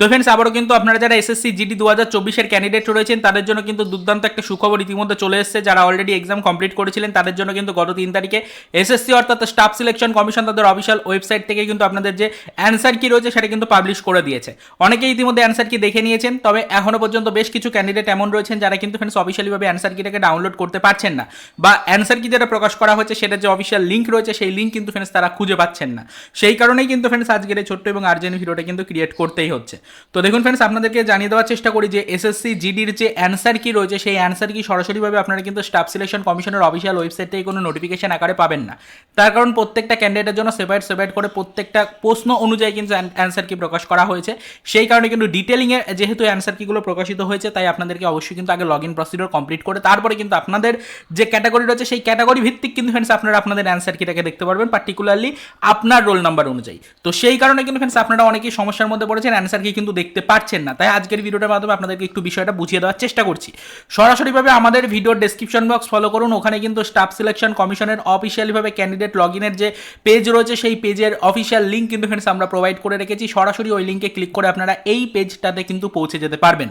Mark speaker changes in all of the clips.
Speaker 1: তো ফ্রেন্ডস আবারও কিন্তু আপনারা যারা এসএসসি জিডি দু হাজার চব্বিশের ক্যান্ডিডেট রয়েছেন, তাদের জন্য কিন্তু দুর্দান্ত একটা সুখবর ইতিমধ্যে চলে এসেছে। যারা অলরেডি এক্সাম কমপ্লিট করেছিলেন, তাদের জন্য কিন্তু গত তিন তারিখে এসএসসি অর্থাৎ স্টাফ সিলেকশন কমিশন তাদের অফিসিয়াল ওয়েবসাইট থেকে কিন্তু আপনাদের যে অ্যান্সার কি রয়েছে, সেটা কিন্তু পাবলিশ করে দিয়েছে। অনেকেই ইতিমধ্যে অ্যান্সার কি দেখে নিয়েছেন, তবে এখনও পর্যন্ত বেশ কিছু ক্যান্ডিডেট এমন রয়েছেন, যারা কিন্তু ফ্রেন্ডস অফিসিয়ালিভাবে অ্যান্সার কিটাকে ডাউনলোড করতে পারছেন না। বা অ্যান্সার কি যেটা প্রকাশ করা হয়েছে, সেটার যে অফিসিয়াল লিঙ্ক রয়েছে, সেই লিঙ্ক কিন্তু ফ্রেন্ডস তারা খুঁজে পাচ্ছেন না। সেই কারণেই কিন্তু ফ্রেন্ডস আজকের এই ছোট্ট এবং আর্জেন্ট ভিডিওটা কিন্তু ক্রিয়েট করতেই হচ্ছে। তো দেখুন ফ্রেন্ডস আপনাদেরকে জানিয়ে দেওয়ার চেষ্টা করি যে এসএসসি জিডির যে অ্যান্সার কি রয়েছে, সেই অ্যান্সার কি সরাসরিভাবে আপনারা কিন্তু স্টাফ সিলেকশন কমিশনের অফিসিয়াল ওয়েবসাইট থেকে কোনো নোটিফিকেশন আকারে পাবেন না। তার কারণ প্রত্যেকটা ক্যান্ডিডেটের জন্য সেপারেট সেপারেট করে প্রত্যেকটা প্রশ্ন অনুযায়ী কিন্তু অ্যান্সার কি প্রকাশ করা হয়েছে। সেই কারণে কিন্তু ডিটেলিংয়ে যেহেতু অ্যান্সার কিগুলো প্রকাশিত হয়েছে, তাই আপনাদেরকে অবশ্যই কিন্তু আগে লগ ইন প্রসিডিওর কমপ্লিট করে তারপরে কিন্তু আপনাদের যে ক্যাটাগরি রয়েছে, সেই ক্যাটাগরি ভিত্তিক কিন্তু ফ্রেন্ডস আপনারা আপনাদের অ্যান্সার কিটাকে দেখতে পারবেন পার্টিকুলারলি আপনার রোল নাম্বার অনুযায়ী। তো সেই কারণে কিন্তু ফ্রেন্ডস আপনারা অনেকেই সমস্যার মধ্যে পড়েছেন অ্যান্সার কি কিন্তু দেখতে পারছেন না। তাই আজকের ভিডিওটার মাধ্যমে আপনাদেরকে একটু বিষয়টা বুঝিয়ে দেওয়ার চেষ্টা করছি। সরাসরিভাবে আমাদের ভিডিওর ডেসক্রিপশন বক্স ফলো করুন। ওখানে কিন্তু স্টাফ সিলেকশন কমিশনের অফিসিয়ালিভাবে ক্যান্ডিডেট লগ ইনের যে পেজ রয়েছে, সেই পেজের অফিসিয়াল লিঙ্ক কিন্তু ফ্রেন্ডস আমরা প্রোভাইড করে রেখেছি। সরাসরি ওই লিঙ্কে ক্লিক করে আপনারা এই পেজটাতে কিন্তু পৌঁছে যেতে পারবেন।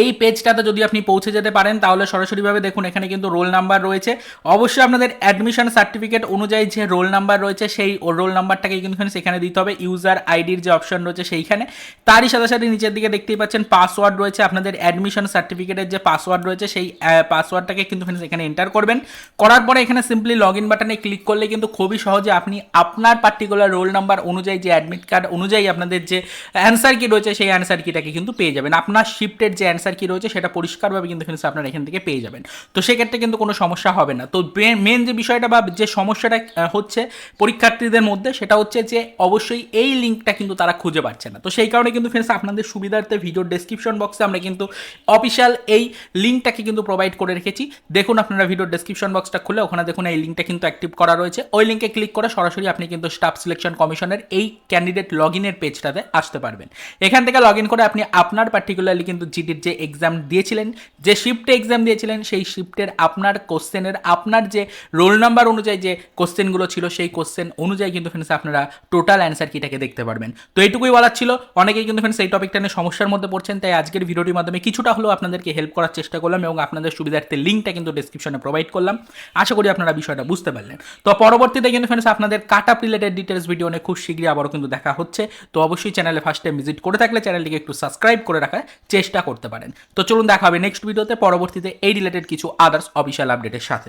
Speaker 1: এই পেজটাতে যদি আপনি পৌঁছে যেতে পারেন, তাহলে সরাসরিভাবে দেখুন, এখানে কিন্তু রোল নাম্বার রয়েছে। অবশ্যই আপনাদের অ্যাডমিশন সার্টিফিকেট অনুযায়ী যে রোল নাম্বার রয়েছে, সেই রোল নাম্বারটাকে কিন্তু সেখানে দিতে হবে। ইউজার আইডির যে অপশন রয়েছে সেইখানে। তারই সাথে সাথে নিচের দিকে দেখতেই পাচ্ছেন পাসওয়ার্ড রয়েছে। আপনাদের অ্যাডমিশন সার্টিফিকেটের যে পাসওয়ার্ড রয়েছে, সেই পাসওয়ার্ডটাকে কিন্তু এখানে এন্টার করবেন। করার পরে এখানে সিম্পলি লগ ইন বাটনে ক্লিক করলে কিন্তু খুবই সহজে আপনি আপনার পার্টিকুলার রোল নাম্বার অনুযায়ী যে অ্যাডমিট কার্ড অনুযায়ী আপনাদের যে অ্যান্সার কি রয়েছে, সেই অ্যান্সার কিটাকে কিন্তু পেয়ে যাবেন। আপনার শিফটের যে অ্যান্সার কি রয়েছে সেটা পরিষ্কারভাবে কিন্তু ফ্রেন্ডস আপনারা এখান থেকে পেয়ে যাবেন। তো সেক্ষেত্রে কিন্তু কোনো সমস্যা হবে না। তো মেন যে বিষয়টা বা যে সমস্যাটা হচ্ছে পরীক্ষার্থীদের মধ্যে সেটা হচ্ছে যে অবশ্যই এই লিঙ্কটা কিন্তু তারা খুঁজে পাচ্ছে না। তো সেই কারণে কিন্তু ফ্রেন্ডস আপনাদের সুবিধার্থে ভিডিওর ডেসক্রিপশন বক্সে আমরা কিন্তু অফিসিয়াল এই লিঙ্কটাকে কিন্তু প্রোভাইড করে রেখেছি। দেখুন আপনারা ভিডিওর ডেসক্রিপশন বক্সটা খুলে ওখানে দেখুন এই লিঙ্কটা কিন্তু অ্যাক্টিভ করা রয়েছে। ওই লিঙ্কে ক্লিক করে সরাসরি আপনি কিন্তু স্টাফ সিলেকশন কমিশনের এই ক্যান্ডিডেট লগ ইনের পেজটাতে আসতে পারবেন। এখান থেকে লগ ইন করে আপনি আপনার পার্টিকুলারলি কিন্তু জিডির যে এক্সাম দিয়েছিলেন, যে শিফটে এক্সাম দিয়েছিলেন, সেই শিফটের আপনার কোশ্চেনের আপনার যে রোল নাম্বার অনুযায়ী যে কোশ্চেনগুলো ছিল, সেই কোশ্চেন অনুযায়ী কিন্তু ফ্রেন্ডস আপনারা টোটাল অ্যান্সার কিটাকে দেখতে পারবেন। তো এইটুকুই বলার ছিল। অনেকেই কিন্তু ফ্রেন্ডস এই টপিকটা নিয়ে সমস্যার মধ্যে পড়ছেন, তাই আজকের ভিডিওটির মাধ্যমে কিছুটা হলেও আপনাদেরকে হেল্প করার চেষ্টা করলাম এবং আপনাদের সুবিধার্থে লিঙ্কটা কিন্তু ডিসক্রিপশনে প্রোভাইড করলাম। আশা করি আপনারা বিষয়টা বুঝতে পারলেন। তো পরবর্তীতে কিন্তু ফ্রেন্ডস আপনাদের cut off related details video নিয়ে খুব শীঘ্রই আবারও কিন্তু দেখা হচ্ছে। তো অবশ্যই চ্যানেলে ফার্স্ট টাইম ভিজিট করে থাকলে চ্যানেলটিকে একটু সাবস্ক্রাইব করে রাখার চেষ্টা করতে পারেন। তো চলুন দেখা হবে নেক্সট ভিডিওতে পরবর্তীতে এই রিলেটেড কিছু আদার্স অফিসিয়াল আপডেটের সাথে।